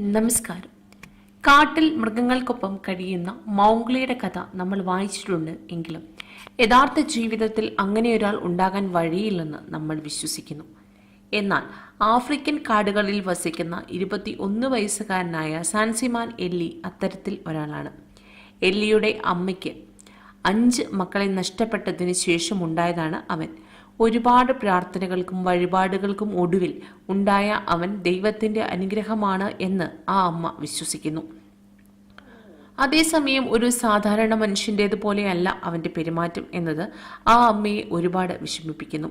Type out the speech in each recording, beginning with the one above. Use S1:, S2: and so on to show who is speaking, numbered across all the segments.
S1: നമസ്കാരം. കാട്ടിൽ മൃഗങ്ങൾക്കൊപ്പം കഴിയുന്ന മൗംഗ്ലിയുടെ കഥ നമ്മൾ വായിച്ചിട്ടുണ്ട് എങ്കിലും യഥാർത്ഥ ജീവിതത്തിൽ അങ്ങനെ ഒരാൾ ഉണ്ടാകാൻ വഴിയില്ലെന്ന് നമ്മൾ വിശ്വസിക്കുന്നു. എന്നാൽ ആഫ്രിക്കൻ കാടുകളിൽ വസിക്കുന്ന ഇരുപത്തി ഒന്ന് വയസ്സുകാരനായ സാൻസിമാൻ എല്ലി അത്തരത്തിൽ ഒരാളാണ്. എല്ലിയുടെ അമ്മയ്ക്ക് അഞ്ച് മക്കളെ നഷ്ടപ്പെട്ടതിന് ശേഷമുണ്ടായതാണ് അവൻ. ഒരുപാട് പ്രാർത്ഥനകൾക്കും വഴിപാടുകൾക്കും ഒടുവിൽ ഉണ്ടായ അവൻ ദൈവത്തിന്റെ അനുഗ്രഹമാണ് എന്ന് ആ അമ്മ വിശ്വസിക്കുന്നു. അതേസമയം ഒരു സാധാരണ മനുഷ്യന്റേതുപോലെയല്ല അവന്റെ പെരുമാറ്റം എന്നത് ആ അമ്മയെ ഒരുപാട് വിഷമിപ്പിക്കുന്നു.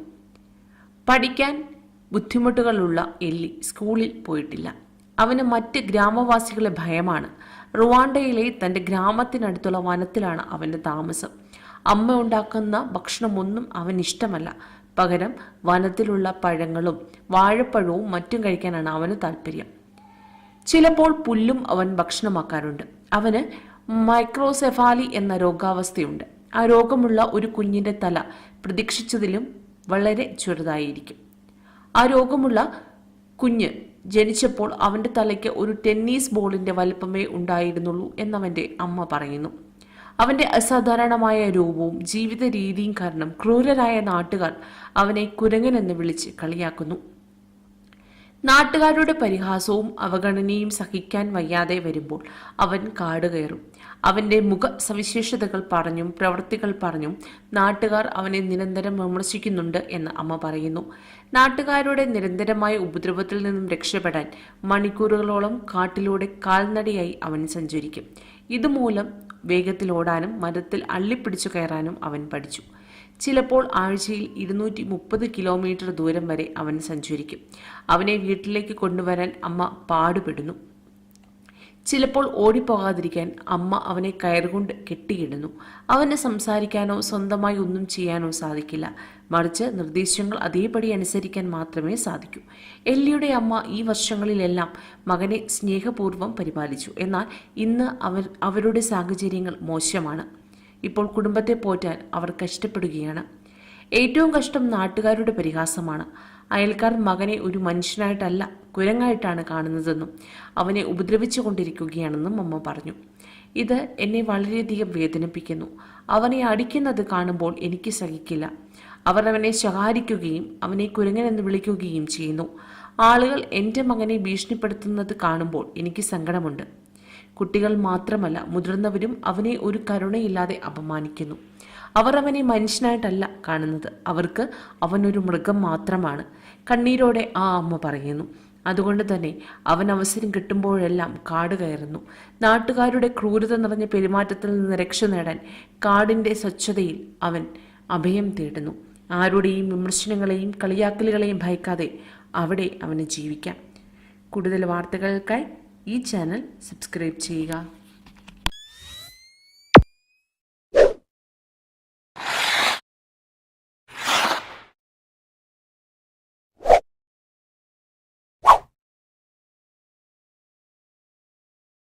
S1: പഠിക്കാൻ ബുദ്ധിമുട്ടുകളുള്ള എല്ലി സ്കൂളിൽ പോയിട്ടില്ല. അവന് മറ്റ് ഗ്രാമവാസികളെ ഭയമാണ്. റുവാണ്ടയിലെ തന്റെ ഗ്രാമത്തിനടുത്തുള്ള വനത്തിലാണ് അവന്റെ താമസം. അമ്മ ഉണ്ടാക്കുന്ന ഭക്ഷണമൊന്നും അവൻ ഇഷ്ടമല്ല പകരം വനത്തിലുള്ള പഴങ്ങളും വാഴപ്പഴവും മറ്റും കഴിക്കാനാണ് അവന് താല്പര്യം. ചിലപ്പോൾ പുല്ലും അവൻ ഭക്ഷണമാക്കാറുണ്ട്. അവന് മൈക്രോസെഫാലി എന്ന രോഗാവസ്ഥയുണ്ട്. ആ രോഗമുള്ള ഒരു കുഞ്ഞിന്റെ തല പ്രതീക്ഷിച്ചതിലും വളരെ ചെറുതായിരിക്കും. ആ രോഗമുള്ള കുഞ്ഞ് ജനിച്ചപ്പോൾ അവന്റെ തലയ്ക്ക് ഒരു ടെന്നീസ് ബോളിന്റെ വലിപ്പമേ ഉണ്ടായിരുന്നുള്ളൂ എന്നവന്റെ അമ്മ പറയുന്നു. അവന്റെ അസാധാരണമായ രൂപവും ജീവിത രീതിയും കാരണം ക്രൂരരായ നാട്ടുകാർ അവനെ കുരങ്ങനെന്ന് വിളിച്ച് കളിയാക്കുന്നു. നാട്ടുകാരുടെ പരിഹാസവും അവഗണനയും സഹിക്കാൻ വയ്യാതെ വരുമ്പോൾ അവൻ കാട് കയറും. അവന്റെ മുഖ സവിശേഷതകൾ പറഞ്ഞും പ്രവൃത്തികൾ പറഞ്ഞും നാട്ടുകാർ അവനെ നിരന്തരം വിമർശിക്കുന്നുണ്ട് എന്ന് അമ്മ പറയുന്നു. നാട്ടുകാരുടെ നിരന്തരമായ ഉപദ്രവത്തിൽ നിന്നും രക്ഷപ്പെടാൻ മണിക്കൂറുകളോളം കാട്ടിലൂടെ കാൽനടയായി അവൻ സഞ്ചരിക്കും. ഇതുമൂലം വേഗത്തിൽ ഓടാനും മരത്തിൽ അള്ളിപ്പിടിച്ചു കയറാനും അവൻ പഠിച്ചു. ചിലപ്പോൾ ആഴ്ചയിൽ ഇരുന്നൂറ്റി മുപ്പത് കിലോമീറ്റർ ദൂരം വരെ അവൻ സഞ്ചരിക്കും. അവനെ വീട്ടിലേക്ക് കൊണ്ടുവരാൻ അമ്മ പാടുപെടുന്നു. ചിലപ്പോൾ ഓടിപ്പോകാതിരിക്കാൻ അമ്മ അവനെ കയറുകൊണ്ട് കെട്ടിയിടുന്നു. അവന് സംസാരിക്കാനോ സ്വന്തമായി ഒന്നും ചെയ്യാനോ സാധിക്കില്ല. മറിച്ച് നിർദ്ദേശങ്ങൾ അതേപടി അനുസരിക്കാൻ മാത്രമേ സാധിക്കൂ. എല്ലിയുടെ അമ്മ ഈ വർഷങ്ങളിലെല്ലാം മകനെ സ്നേഹപൂർവം പരിപാലിച്ചു. എന്നാൽ ഇന്ന് അവർ അവരുടെ സാഹചര്യങ്ങൾ മോശമാണ്. ഇപ്പോൾ കുടുംബത്തെ പോറ്റാൻ അവർ കഷ്ടപ്പെടുകയാണ്. ഏറ്റവും കഷ്ടം നാട്ടുകാരുടെ പരിഹാസമാണ്. അയൽക്കാർ മകനെ ഒരു മനുഷ്യനായിട്ടല്ല കുരങ്ങായിട്ടാണ് കാണുന്നതെന്നും അവനെ ഉപദ്രവിച്ചു കൊണ്ടിരിക്കുകയാണെന്നും അമ്മ പറഞ്ഞു. ഇത് എന്നെ വളരെയധികം വേദനിപ്പിക്കുന്നു. അവനെ അടിക്കുന്നത് കാണുമ്പോൾ എനിക്ക് സഹിക്കില്ല. അവർ അവനെ ശകാരിക്കുകയും അവനെ കുരങ്ങനെന്ന് വിളിക്കുകയും ചെയ്യുന്നു. ആളുകൾ എന്റെ മകനെ ഭീഷണിപ്പെടുത്തുന്നത് കാണുമ്പോൾ എനിക്ക് സങ്കടമുണ്ട്. കുട്ടികൾ മാത്രമല്ല മുതിർന്നവരും അവനെ ഒരു കരുണയില്ലാതെ അപമാനിക്കുന്നു. അവർ അവനെ മനുഷ്യനായിട്ടല്ല കാണുന്നത്. അവർക്ക് അവനൊരു മൃഗം മാത്രമാണ്. കണ്ണീരോടെ ആ അമ്മ പറയുന്നു. അതുകൊണ്ട് തന്നെ അവൻ അവസരം കിട്ടുമ്പോഴെല്ലാം കാട് കയറുന്നു. നാട്ടുകാരുടെ ക്രൂരത നിറഞ്ഞ പെരുമാറ്റത്തിൽ നിന്ന് രക്ഷ നേടാൻ കാടിന്റെ സ്വച്ഛതയിൽ അവൻ അഭയം തേടുന്നു. ആരുടെയും വിമർശനങ്ങളെയും കളിയാക്കലുകളെയും ഭയക്കാതെ അവിടെ അവന് ജീവിക്കാം. കൂടുതൽ വാർത്തകൾക്കായി ഈ ചാനൽ സബ്സ്ക്രൈബ് ചെയ്യുക